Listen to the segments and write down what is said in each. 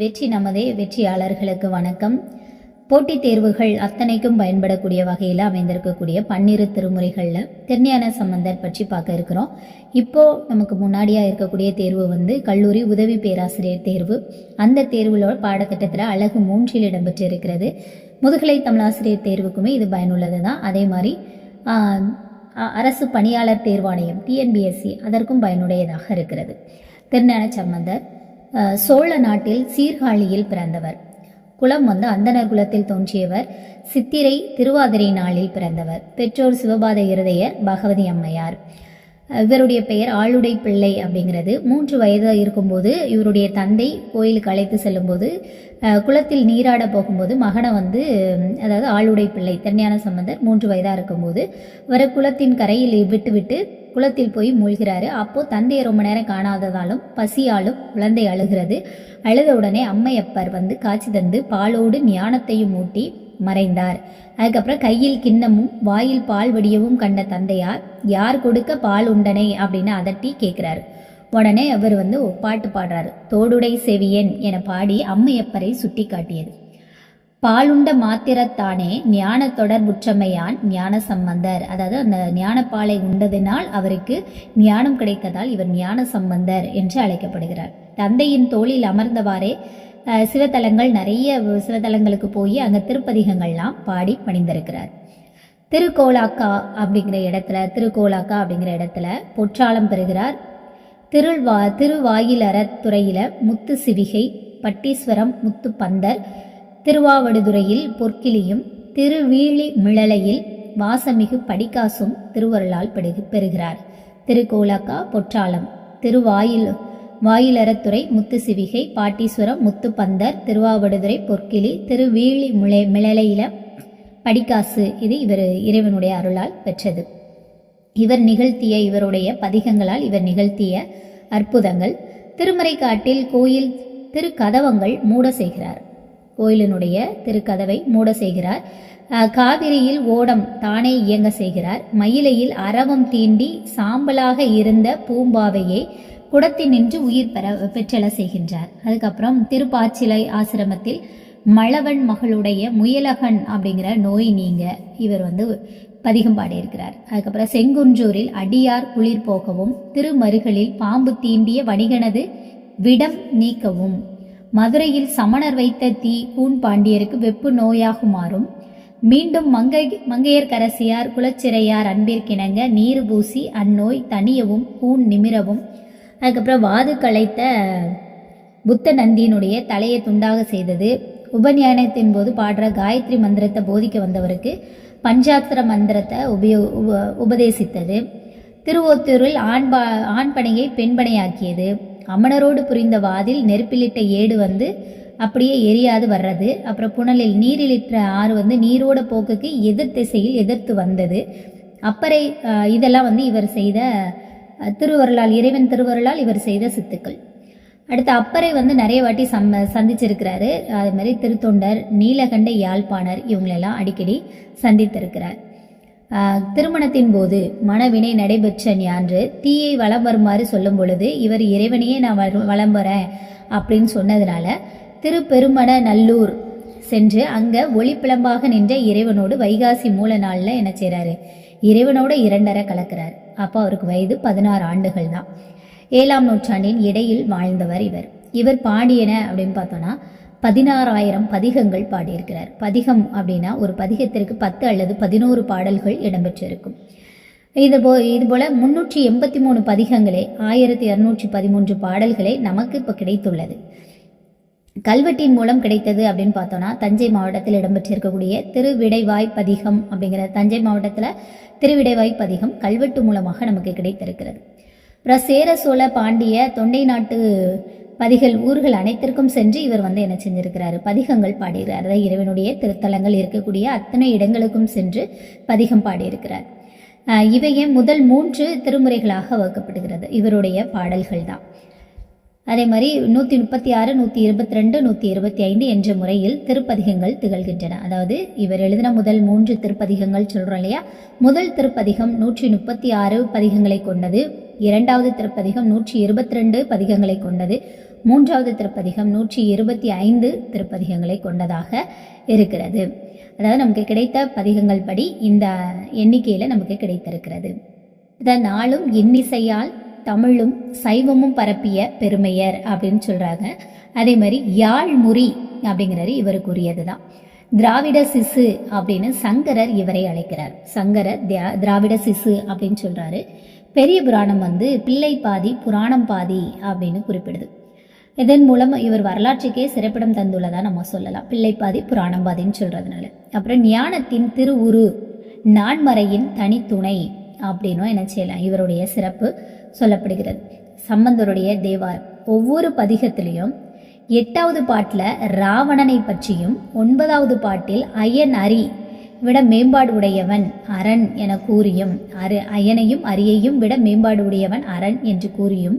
வெற்றி நமதே வெற்றியாளர்களுக்கு வணக்கம். போட்டித் தேர்வுகள் அத்தனைக்கும் பயன்படக்கூடிய வகையில் அமைந்திருக்கக்கூடிய பன்னிரு திருமுறைகளில் திருஞான சம்பந்தர் பற்றி பார்க்க இருக்கிறோம். இப்போ நமக்கு முன்னாடியாக இருக்கக்கூடிய தேர்வு வந்து கல்லூரி உதவி பேராசிரியர் தேர்வு. அந்த தேர்வில் பாடத்திட்டத்தில் அழகு மூன்றில் இடம்பெற்று இருக்கிறது முதுகலை தமிழாசிரியர் தேர்வுக்குமே இது பயனுள்ளது தான் அதே மாதிரி அரசு பணியாளர் தேர்வாணையம் டிஎன்பிஎஸ்சி அதற்கும் பயனுடையதாக இருக்கிறது. திருஞான சம்பந்தர் சோழ நாட்டில் சீர்காழியில் பிறந்தவர். குலம் வந்து அந்தனர் குலத்தில் தோன்றியவர். சித்திரை திருவாதிரை நாளில் பிறந்தவர். பெற்றோர் சிவபாத இருதயர் பகவதி அம்மையார். இவருடைய பெயர் ஆளுடை பிள்ளை அப்படிங்கிறது. மூன்று வயது இருக்கும்போது இவருடைய தந்தை கோயிலுக்கு அழைத்து செல்லும்போது குளத்தில் நீராட போகும்போது மகனை வந்து அதாவது ஆளுடை பிள்ளை திருஞான சம்பந்தர் மூன்று வயதாக இருக்கும்போது வர குளத்தின் கரையில் விட்டுவிட்டு குளத்தில் போய் மூழ்கிறாரு. அப்போ தந்தையை ரொம்ப நேரம் காணாததாலும் பசியாலும் குழந்தை அழுகிறது. அழுத உடனே அம்மையப்பர் வந்து காட்சி தந்து பாலோடு ஞானத்தையும் ஊட்டி மறைந்தார். அதுக்கப்புறம் கையில் கிண்ணமும் வாயில் பால் வடியவும் கண்ட தந்தையார் யார் கொடுக்க பால் உண்டனே? அப்படின்னு அதட்டி கேட்குறாரு உடனே அவர் வந்து பாட்டு பாடுறாரு. தோடுடை செவியன் என பாடி அம்மையப்பரை சுட்டி காட்டியது பாலுண்ட மாத்திரத்தானே ஞான தொடர்புற்றமையான் ஞான சம்பந்தர். அதாவது அந்த ஞானப்பாலை உண்டதினால் அவருக்கு ஞானம் கிடைத்ததால் இவர் ஞான சம்பந்தர் என்று அழைக்கப்படுகிறார். தந்தையின் தோளில் அமர்ந்தவாறே சிவத்தலங்கள் நிறைய சிவத்தலங்களுக்கு போய் அங்கே திருப்பதிகங்கள்லாம் பாடி பணிந்திருக்கிறார். திருக்கோலாக்கா அப்படிங்கிற இடத்துல திருக்கோலாக்கா அப்படிங்கிற இடத்துல பொற்றாளம் பெறுகிறார். திருவா திருவாயிலறத்துறையில் முத்து சிவிகை பட்டீஸ்வரம் முத்து பந்தர் திருவாவடுதுறையில் பொற்கிளியும் திருவீழி மிளலையில் வாசமிகு படிக்காசும் திருவருளால் பெறுகிறார். திருக்கோலாக்கா பொற்றாளம் திருவாயில் வாயிலறத்துறை முத்து சிவிகை பாட்டீஸ்வரம் முத்துப்பந்தர் திருவாவடுதுறை பொற்கிளி திருவீழி முளை மிளலையில படிக்காசு. இது இவர் இறைவனுடைய அருளால் பெற்றது. இவர் நிகழ்த்திய இவருடைய பதிகங்களால் இவர் நிகழ்த்திய அற்புதங்கள். திருமறைக்காட்டில் கோயில் திருக்கதவங்கள் மூட செய்கிறார். கோயிலினுடைய திருக்கதவை மூட செய்கிறார். காவிரியில் ஓடம் தானே இயங்க செய்கிறார். மயிலையில் அரவம் தீண்டி சாம்பலாக இருந்த பூம்பாவையை குடத்தினின்று உயிர் பெற பெற்றெழ செய்கின்றார். அதுக்கப்புறம் திருப்பாச்சிலை ஆசிரமத்தில் மழவன் மகளுடைய முயலகன் அப்படிங்கிற நோய் நீங்க இவர் வந்து பதிகம் பாடியிருக்கிறார். அதுக்கப்புறம் செங்குன்றூரில் அடியார் குளிர் போகவும் திருமருகளில் பாம்பு தீண்டிய வணிகனது விடம் நீக்கவும் மதுரையில் சமணர் வைத்த தீ கூன் பாண்டியருக்கு வெப்பு நோயாகுமாறும் மீண்டும் மங்கை மங்கையர்க்கரசியார் குலச்சிறையார் அன்பிற்கிணங்க நீர் பூசி அந்நோய் தனியவும் கூன் நிமிரவும் அதுக்கப்புறம் வாது களைத்த புத்த நந்தியினுடைய தலையை துண்டாக செய்தது. உபநியாயத்தின் போது பாடுற காயத்ரி மந்திரத்தை போதிக்க வந்தவருக்கு பஞ்சாத்திர மந்திரத்தை உபயோ உப உபதேசித்தது. திருவொத்தூரில் ஆண்பா ஆண்பனையை பெண்பனையாக்கியது அமணரோடு புரிந்த வாதில் நெருப்பிலிட்ட ஏடு வந்து அப்படியே எரியாது வர்றது. அப்புறம் புனலில் நீரிலிட்ட ஆறு வந்து நீரோட போக்குக்கு எதிர் திசையில் எதிர்த்து வந்தது. அப்பறை இதெல்லாம் வந்து இவர் செய்த திருவருளால் இறைவன் திருவருளால் இவர் செய்த சித்துக்கள். அடுத்து அப்பரை வந்து நிறைய வாட்டி சம்ம சந்திச்சிருக்கிறாரு. அது மாதிரி திருத்தொண்டர் நீலகண்ட யாழ்ப்பாணர் இவங்களெல்லாம் அடிக்கடி சந்தித்திருக்கிறார். திருமணத்தின் போது மணவினை நடைபெற்ற ஞான்று தீயை வலம் வருமாறு சொல்லும் பொழுது இவர் இறைவனையே நான் வளம் வரேன் அப்படின்னு சொன்னதுனால திருப்பெருமண நல்லூர் சென்று அங்க ஒளிப்பிளம்பாக நின்ற இறைவனோடு வைகாசி மூல நாளில் என்ன செய்கிறாரு இறைவனோட இரண்டரை கலக்கிறார். அப்போ அவருக்கு வயது பதினாறு ஆண்டுகள் தான். ஏழாம் நூற்றாண்டின் இடையில் வாழ்ந்தவர் இவர். இவர் பாடியன அப்படின்னு பார்த்தோன்னா பதினாறாயிரம் பதிகங்கள் பாடியிருக்கிறார். பதிகம் அப்படின்னா ஒரு பதிகத்திற்கு பத்து அல்லது பதினோரு பாடல்கள் இடம்பெற்றிருக்கும். இது போ இது போல் முன்னூற்றி எண்பத்தி மூணு பதிகங்களே ஆயிரத்தி இரநூற்றி பதிமூன்று பாடல்களே நமக்கு இப்போ கிடைத்துள்ளது. கல்வெட்டின் மூலம் கிடைத்தது அப்படின்னு பார்த்தோன்னா தஞ்சை மாவட்டத்தில் இடம்பெற்றிருக்கக்கூடிய திருவிடைவாய் பதிகம் அப்படிங்கிற தஞ்சை மாவட்டத்தில் திருவிடைவாய் பதிகம் கல்வெட்டு மூலமாக நமக்கு கிடைத்திருக்கிறது. அப்புறம் சேர சோழ பாண்டிய தொண்டை நாட்டு பதிகள் ஊர்கள் அனைத்திற்கும் சென்று இவர் வந்து என்ன செஞ்சிருக்கிறாரு? பதிகங்கள் பாடியிருக்கிறார். அதாவது இறைவனுடைய திருத்தலங்கள் இருக்கக்கூடிய அத்தனை இடங்களுக்கும் சென்று பதிகம் பாடியிருக்கிறார். இவையே முதல் மூன்று திருமுறைகளாக வகுக்கப்படுகிறது. இவருடைய பாடல்கள் தான் அதே மாதிரி நூற்றி முப்பத்தி ஆறு நூற்றி இருபத்தி ரெண்டு நூற்றி இருபத்தி ஐந்து என்ற முறையில் திருப்பதிகங்கள் திகழ்கின்றன. அதாவது இவர் எழுதின முதல் மூன்று திருப்பதிகங்கள் சொல்கிறோம் இல்லையா? முதல் திருப்பதிகம் நூற்றி முப்பத்தி ஆறு பதிகங்களை கொண்டது இரண்டாவது திருப்பதிகம் நூற்றி இருபத்தி ரெண்டு பதிகங்களை கொண்டது மூன்றாவது திருப்பதிகம் நூற்றி இருபத்தி ஐந்து திருப்பதிகங்களை கொண்டதாக இருக்கிறது. அதாவது நமக்கு கிடைத்த பதிகங்கள் படி இந்த எண்ணிக்கையில் நமக்கு கிடைத்திருக்கிறது. இந்த நாளும் இன்னிசையால் தமிழும் சைவமும் பரப்பிய பெருமையர் அப்படின்னு சொல்றாங்க. அதே மாதிரி யாழ்முறி அப்படிங்கிறது இவருக்குரியது தான் திராவிட சிசு அப்படின்னு சங்கரர் இவரை அழைக்கிறார். சங்கரர் தியா- திராவிட சிசு அப்படின்னு சொல்றாரு. பெரிய புராணம் வந்து பிள்ளை பாதி புராணம் பாதி அப்படின்னு குறிப்பிடுது. இதன் மூலம் இவர் வரலாற்றுக்கே சிறப்பிடம் தந்துள்ளதா நம்ம சொல்லலாம். பிள்ளைப்பாதி புராணம் பாதின்னு சொல்றதுனால. அப்புறம் ஞானத்தின் திருவுரு நான்மறையின் தனித்துணை அப்படின்னும் என்ன செய்யலாம். இவருடைய சிறப்பு சொல்லப்படுகிறது. சம்பந்தருடைய தேவாரம். ஒவ்வொரு பதிகத்திலையும் எட்டாவது பாட்டில் ராவணனை பற்றியும் ஒன்பதாவது பாட்டில் அயன் அரி விட மேம்பாடு உடையவன் அரண் என கூறியும் அரு அயனையும் அரியையும் விட மேம்பாடு உடையவன் அரண் என்று கூறியும்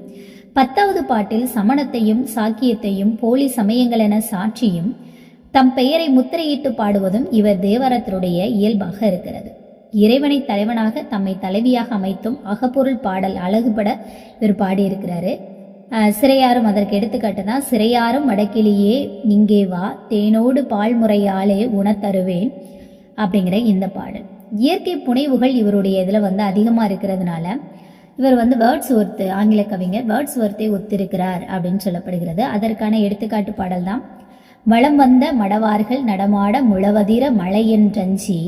பத்தாவது பாட்டில் சமணத்தையும் சாக்கியத்தையும் போலி சமயங்கள் என சாட்சியும் தம் பெயரை முத்திரையிட்டு பாடுவதும் இவர் தேவாரத்தினுடைய இயல்பாக இருக்கிறது. இறைவனை தலைவனாக தம்மை தலைவியாக அமைத்தும் அகப்பொருள் பாடல் அழகுபட இவர் பாடியிருக்கிறாரு. சிறையாரும் அதற்கு எடுத்துக்காட்டு தான் சிறையாரும் வடக்கிலேயே இங்கே வா தேனோடு பால்முறையாலே உணத்தருவேன் அப்படிங்கிற இந்த பாடல். இயற்கை புனைவுகள் இவருடைய இதில் வந்து அதிகமாக இருக்கிறதுனால இவர் வந்து வேர்ட்ஸ் ஒர்த்து ஆங்கில கவிஞர் வேர்ட்ஸ் ஒர்த்தை ஒத்திருக்கிறார் அப்படின்னு சொல்லப்படுகிறது. அதற்கான எடுத்துக்காட்டு பாடல் தான் வளம் வந்த மடவார்கள் நடமாட முழவதிர மழையென்றஞ்சி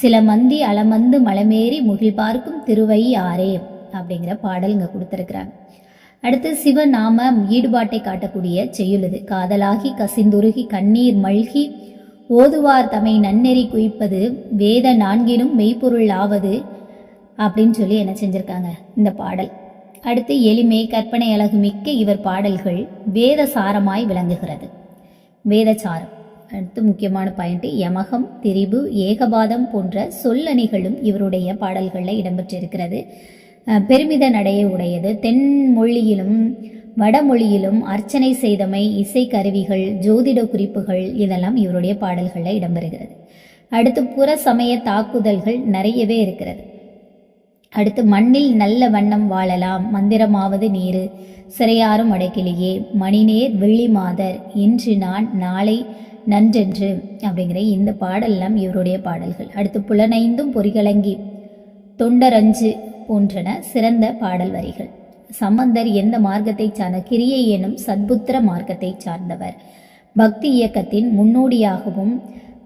சில மந்தி அலமந்து மலமேறி முகில் பார்க்கும் திருவையாரே அப்படிங்கிற பாடல் இங்கே கொடுத்துருக்குறாங்க. அடுத்து சிவநாம ஈடுபாட்டை காட்டக்கூடிய செய்யுள்ளது. காதலாகி கசிந்துருகி கண்ணீர் மல்கி ஓதுவார் தமை நன்னெறி குவிப்பது வேத நான்கினும் மெய்ப்பொருள் ஆவது அப்படின்னு சொல்லி என்ன செஞ்சிருக்காங்க இந்த பாடல். அடுத்து எளிமை கற்பனை அழகு மிக்க இவர் பாடல்கள் வேத சாரமாய் விளங்குகிறது. வேதசாரம் அடுத்து முக்கியமான பாயிண்ட் யமகம் திரிபு ஏகபாதம் போன்ற சொல்லணிகளும் இவருடைய பாடல்களில் இடம்பெற்றிருக்கிறது. பெருமித நடையை உடையது. தென்மொழியிலும் வடமொழியிலும் அர்ச்சனை செய்தமை இசை கருவிகள் ஜோதிட குறிப்புகள் இதெல்லாம் இவருடைய பாடல்களில் இடம்பெறுகிறது. அடுத்து புற சமய தாக்குதல்கள் நிறையவே இருக்கிறது. அடுத்து மண்ணில் நல்ல வண்ணம் வாழலாம் மந்திரமாவது நீரு சிறையாரும் அடைக்கிலேயே. மணிநேர் வெள்ளி மாதர் இன்று நான் நாளை நன்றென்று. அப்படிங்கிற இந்த பாடல்லாம் இவருடைய பாடல்கள். அடுத்து புலனைந்தும் பொறிகளங்கி தொண்டரஞ்சு போன்றன சிறந்த பாடல் வரிகள். சம்பந்தர் எந்த மார்க்கத்தை சார்ந்த கிரியை எனும் சத்புத்திர மார்க்கத்தை சார்ந்தவர். பக்தி இயக்கத்தின் முன்னோடியாகவும்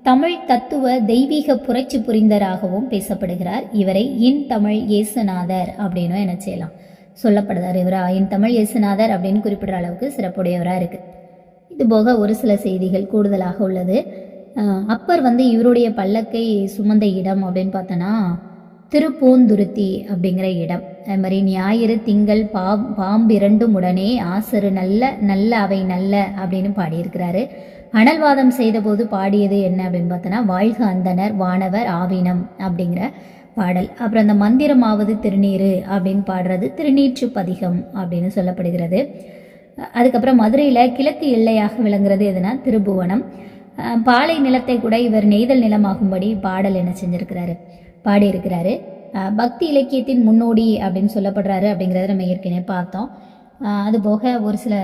தமிழ் தத்துவ தெய்வீக புரட்சி புரிந்தராகவும் பேசப்படுகிறார் இவரை இன் தமிழ் இயேசுநாதர் அப்படின்னு என செய்யலாம். சொல்லப்படுறார் இவர் என் தமிழ் இயேசுநாதர் அப்படின்னு குறிப்பிடுற அளவுக்கு சிறப்புடையவராக இருக்குது இது போக ஒரு சில செய்திகள் கூடுதலாக உள்ளது. அப்பர் வந்து இவருடைய பல்லக்கை சுமந்த இடம் அப்படின்னு பார்த்தோன்னா திருப்பூந்துருத்தி அப்படிங்கிற இடம். அது மாதிரி ஞாயிறு திங்கள் பாம் பாம்பிரண்டும் உடனே ஆசரு நல்ல நல்ல அவை நல்ல அப்படின்னு பாடியிருக்கிறாரு. அனல்வாதம் செய்தபோது பாடியது என்ன அப்படின்னு பார்த்தோன்னா வாழ்க அந்தனர் வானவர் ஆவினம் அப்படிங்கிற பாடல். அப்புறம் அந்த மந்திரமாவது திருநீரு அப்படின்னு பாடுறது திருநீற்று பதிகம் அப்படின்னு சொல்லப்படுகிறது. அதுக்கப்புறம் மதுரையில் கிழக்கு எல்லையாக விளங்குறது எதுனா திருபுவனம். பாலை நிலத்தை கூட இவர் நெய்தல் நிலமாகும்படி பாடல் என்ன செஞ்சிருக்கிறாரு பாடியிருக்கிறாரு. பக்தி இலக்கியத்தின் முன்னோடி அப்படின்னு சொல்லப்படுறாரு அப்படிங்கிறத நம்ம ஏற்கனவே பார்த்தோம். அதுபோக ஒரு சில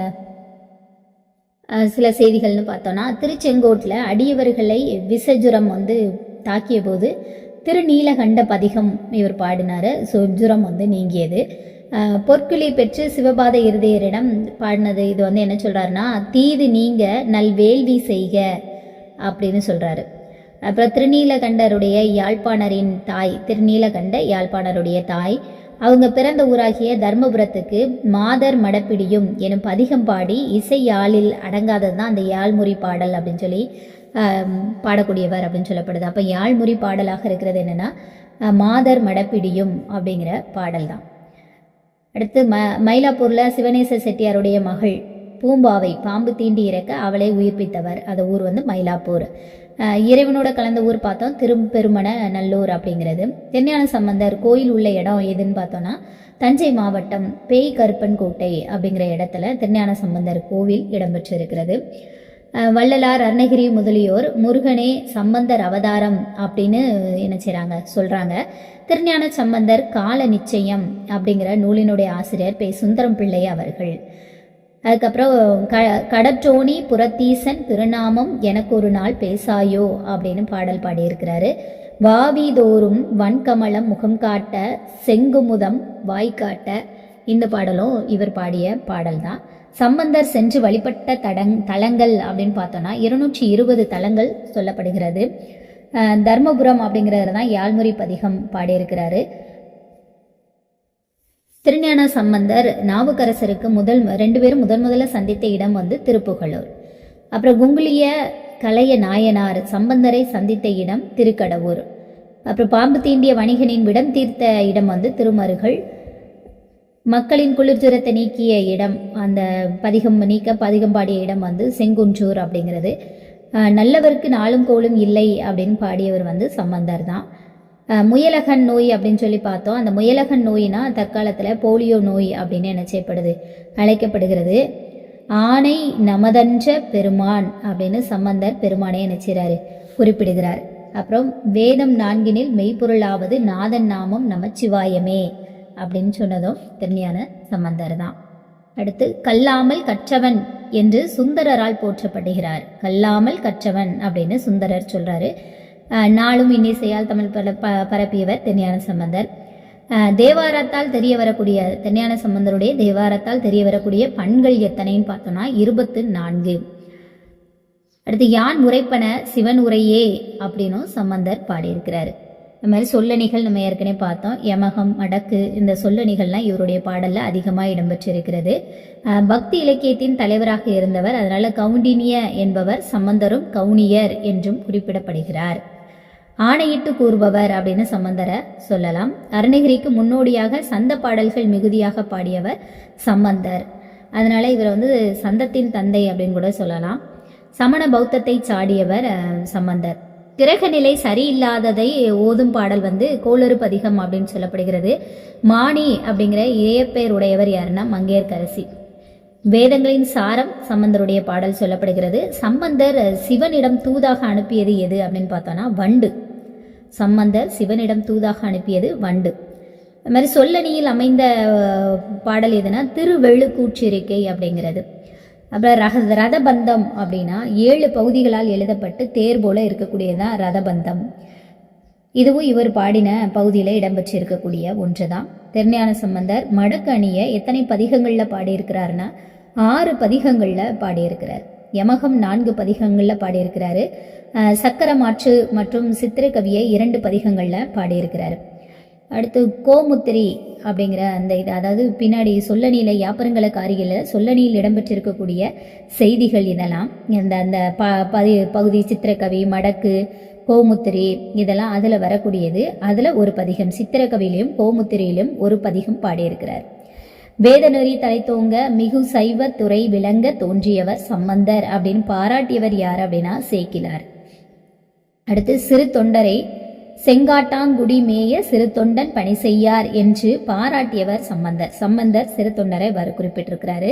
சில செய்திகள்னு பார்த்தோன்னா திருச்செங்கோட்டில் அடியவர்களை விசஜுரம் வந்து தாக்கிய போது திருநீலகண்ட பதிகம் இவர் பாடினார். ஸோ வந்து நீங்கியது. அஹ் பொற்கிளி பெற்று சிவபாத இருதயரிடம் பாடினது. இது வந்து என்ன சொல்கிறாருன்னா தீது நீங்க நல் வேள்வி செய்க அப்படின்னு சொல்கிறாரு அப்புறம் திருநீலகண்டருடைய யாழ்ப்பாணரின் தாய் திருநீலகண்ட யாழ்ப்பாணருடைய தாய் அவங்க பிறந்த ஊராகிய தர்மபுரத்துக்கு மாதர் மடப்பிடியும் எனும் பதிகம் பாடி இசை யாழில் அடங்காதது தான் அந்த யாழ்முறி பாடல் அப்படின்னு சொல்லி பாடக்கூடியவர் அப்படின்னு சொல்லப்படுது. அப்போ யாழ்முறி பாடலாக இருக்கிறது என்னென்னா மாதர் மடப்பிடியும் அப்படிங்கிற பாடல் தான் அடுத்து ம மயிலாப்பூரில் சிவனேச செட்டியாருடைய மகள் பூம்பாவை பாம்பு தீண்டி இறக்க அவளை உயிர்ப்பித்தவர். அந்த ஊர் வந்து மயிலாப்பூர். இறைவனோட கலந்த ஊர் பார்த்தோம். திருப்பெருமன நல்லூர் அப்படிங்கிறது. தென்னியான சம்பந்தர் கோயில் உள்ள இடம் எதுன்னு பார்த்தோன்னா தஞ்சை மாவட்டம் பேய் கருப்பன் கோட்டை அப்படிங்கிற இடத்துல திருஞான சம்பந்தர் கோவில் இடம்பெற்றிருக்கிறது. இருக்கிறது வள்ளலார் அருணகிரி முதலியோர் முருகனே சம்பந்தர் அவதாரம் அப்படின்னு என்ன செய்கிறாங்க சொல்கிறாங்க திருஞான சம்பந்தர் கால நிச்சயம் அப்படிங்கிற நூலினுடைய ஆசிரியர் பே சுந்தரம் பிள்ளை அவர்கள். அதுக்கப்புறம் க கடற்றோணி புரத்தீசன் திருநாமம் எனக்கு ஒரு நாள் பேசாயோ அப்படின்னு பாடல் பாடியிருக்கிறாரு. வாவிதோறும் வன்கமலம் முகம் காட்ட செங்குமுதம் வாய்க்காட்ட இந்த பாடலும் இவர் பாடிய பாடல் தான் சம்பந்தர் சென்று வழிபட்ட தடங் தலங்கள் அப்படின்னு பார்த்தோன்னா இருநூற்றி இருபது தலங்கள் சொல்லப்படுகிறது. தர்மபுரம் அப்படிங்கிறது தான் யாழ்முறை பதிகம் பாடியிருக்கிறாரு. திருஞான சம்பந்தர் நாவுக்கரசருக்கு முதல் ரெண்டு பேரும் முதன் முதல்ல சந்தித்த இடம் வந்து திருப்புகலூர் அப்புறம் குங்குளிய கலைய நாயனார் சம்பந்தரை சந்தித்த இடம் திருக்கடவூர். அப்புறம் பாம்பு தீண்டிய வணிகனின் விடம் தீர்த்த இடம் வந்து திருமருகள் மக்களின் குளிர்ஜுரத்தை நீக்கிய இடம் அந்த பதிகம் நீக்க பதிகம் பாடிய இடம் வந்து செங்குன்றூர் அப்படிங்கிறது. நல்லவருக்கு நாளும் கோலும் இல்லை அப்படின்னு பாடியவர் வந்து சம்பந்தர் தான். முயலகன் நோய் அப்படின்னு சொல்லி பார்த்தோம். அந்த முயலகன் நோயினா தற்காலத்தில் போலியோ நோய் அப்படின்னு என்ன செய்யப்படுது அழைக்கப்படுகிறது. ஆணை நமதன்ற பெருமான் அப்படின்னு சம்பந்தர் பெருமானை என்ன குறிப்பிடுகிறார். அப்புறம் வேதம் நான்கினில் மெய்ப்பொருளாவது நாதன் நாமம் நமச்சிவாயமே அப்படின்னு சொன்னதும் திருஞான சம்பந்தர் தான். அடுத்து கல்லாமல் கற்றவன் என்று சுந்தரரால் போற்றப்படுகிறார். கல்லாமல் கற்றவன் அப்படின்னு சுந்தரர் சொல்றாரு. நாளும் இன்னிசையால் தமிழ் பர ப பரப்பியவர் திருஞான சம்பந்தர். தேவாரத்தால் தெரிய வரக்கூடிய திருஞான சம்பந்தருடைய தேவாரத்தால் தெரிய வரக்கூடிய பண்கள் எத்தனைன்னு பார்த்தோம்னா இருபத்து நான்கு. அடுத்து யான் உரைப்பன சிவன் உரையே அப்படின்னும் சம்பந்தர் பாடியிருக்கிறாரு. இந்த மாதிரி சொல்லணிகள் நம்ம ஏற்கனவே பார்த்தோம். யமகம் அடக்கு இந்த சொல்லணிகள்லாம் இவருடைய பாடலில் அதிகமாக இடம்பெற்றிருக்கிறது. பக்தி இலக்கியத்தின் தலைவராக இருந்தவர் அதனால கவுண்டினிய என்பவர் சம்பந்தரும் கவுனியர் என்றும் குறிப்பிடப்படுகிறார். ஆணையிட்டு கூறுபவர் அப்படின்னு சம்பந்தரை சொல்லலாம். அருணகிரிக்கு முன்னோடியாக சந்த பாடல்கள் மிகுதியாக பாடியவர் சம்பந்தர். அதனால இவர் வந்து சந்தத்தின் தந்தை அப்படின்னு கூட சொல்லலாம். சமண பௌத்தத்தை சாடியவர் சம்பந்தர். கிரகநிலை சரியில்லாததை ஓதும் பாடல் வந்து கோளறு பதிகம் அப்படின்னு சொல்லப்படுகிறது. மாணி அப்படிங்கிற இயற்பெயர் உடையவர் யாருன்னா மங்கையர்கரசி. வேதங்களின் சாரம் சம்பந்தருடைய பாடல் சொல்லப்படுகிறது. சம்பந்தர் சிவனிடம் தூதாக அனுப்பியது எது அப்படின்னு பார்த்தோன்னா வண்டு. சம்பந்தர் சிவனிடம் தூதாக அனுப்பியது வண்டு. அது மாதிரி சொல்லணியில் அமைந்த பாடல் எதுனா திருவெள்ளுக்கூற்றிருக்கை அப்படிங்கிறது. அப்புறம் ரக ரதபந்தம் அப்படின்னா ஏழு பகுதிகளால் எழுதப்பட்டு தேர் போல இருக்கக்கூடியதான் ரதபந்தம். இதுவும் இவர் பாடின பகுதியில் இடம்பெற்றிருக்கக்கூடிய ஒன்று தான் திருஞான சம்பந்தர் மடக்கு அணியை எத்தனை பதிகங்களில் பாடியிருக்கிறாருன்னா ஆறு பதிகங்களில் பாடியிருக்கிறார். யமகம் நான்கு பதிகங்களில் பாடியிருக்கிறாரு. சக்கரமாற்று மற்றும் சித்திரக்கவியை இரண்டு பதிகங்களில் பாடியிருக்கிறாரு. அடுத்து கோமுத்திரி அப்படிங்கிற அந்த இது அதாவது பின்னாடி சொல்லணியில் யாப்பரங்கல காரிகையில் சொல்லணியில் இடம்பெற்றிருக்கக்கூடிய செய்திகள் இதெல்லாம். இந்த அந்த ப பதி பகுதி சித்திரக்கவி மடக்கு கோமுத்திரி இதெல்லாம் அதில் வரக்கூடியது. அதில் ஒரு பதிகம் சித்திரக்கவியிலையும் கோமுத்திரியிலும் ஒரு பதிகம் பாடியிருக்கிறார். வேதநெறி தலைத்தோங்க மிகு சைவ துறை விளங்க தோன்றியவர் சம்பந்தர் அப்படின்னு பாராட்டியவர் யார் அப்படின்னா சேக்கிலார். அடுத்து சிறு தொண்டரை செங்காட்டாங்குடி மேய சிறு தொண்டன் பணி செய்யார் என்று பாராட்டியவர் சம்பந்தர். சம்பந்தர் சிறு தொண்டரை வர குறிப்பிட்டிருக்கிறாரு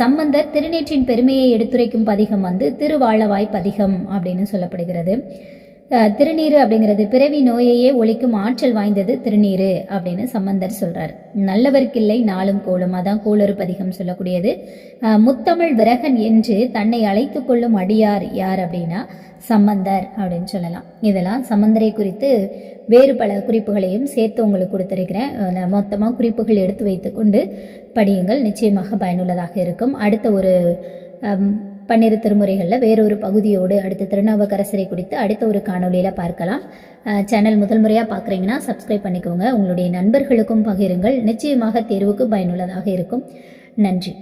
சம்பந்தர் திருநேற்றின் பெருமையை எடுத்துரைக்கும் பதிகம் வந்து திருவாழவாய் பதிகம் அப்படின்னு சொல்லப்படுகிறது. திருநீர் அப்படிங்கிறது பிறவி நோயையே ஒழிக்கும் ஆற்றல் வாய்ந்தது திருநீர் அப்படின்னு சம்பந்தர் சொல்றார். நல்லவர்க்கில்லை நாளும் கோலும் அதான் கோளறு பதிகம் சொல்லக்கூடியது. முத்தமிழ் விரகன் என்று தன்னை அழைத்து கொள்ளும் அடியார் யார் அப்படின்னா சம்பந்தர் அப்படின்னு சொல்லலாம். இதெல்லாம் சம்பந்தரை குறித்து வேறு பல குறிப்புகளையும் சேர்த்து உங்களுக்கு கொடுத்துருக்கிறேன். மொத்தமாக குறிப்புகள் எடுத்து வைத்துக்கொண்டு படியுங்கள். நிச்சயமாக பயனுள்ளதாக இருக்கும். அடுத்த ஒரு பன்னிரு திருமுறைகளில் வேறொரு பகுதியோடு அடுத்த திருநாவுக்கரசரை குறித்து அடுத்த ஒரு காணொளியில் பார்க்கலாம். சேனல் முதல் முறையாக பார்க்குறீங்கன்னா சப்ஸ்கிரைப் பண்ணிக்கோங்க. உங்களுடைய நண்பர்களுக்கும் பகிருங்கள். நிச்சயமாக தேர்வுக்கு பயனுள்ளதாக இருக்கும். நன்றி.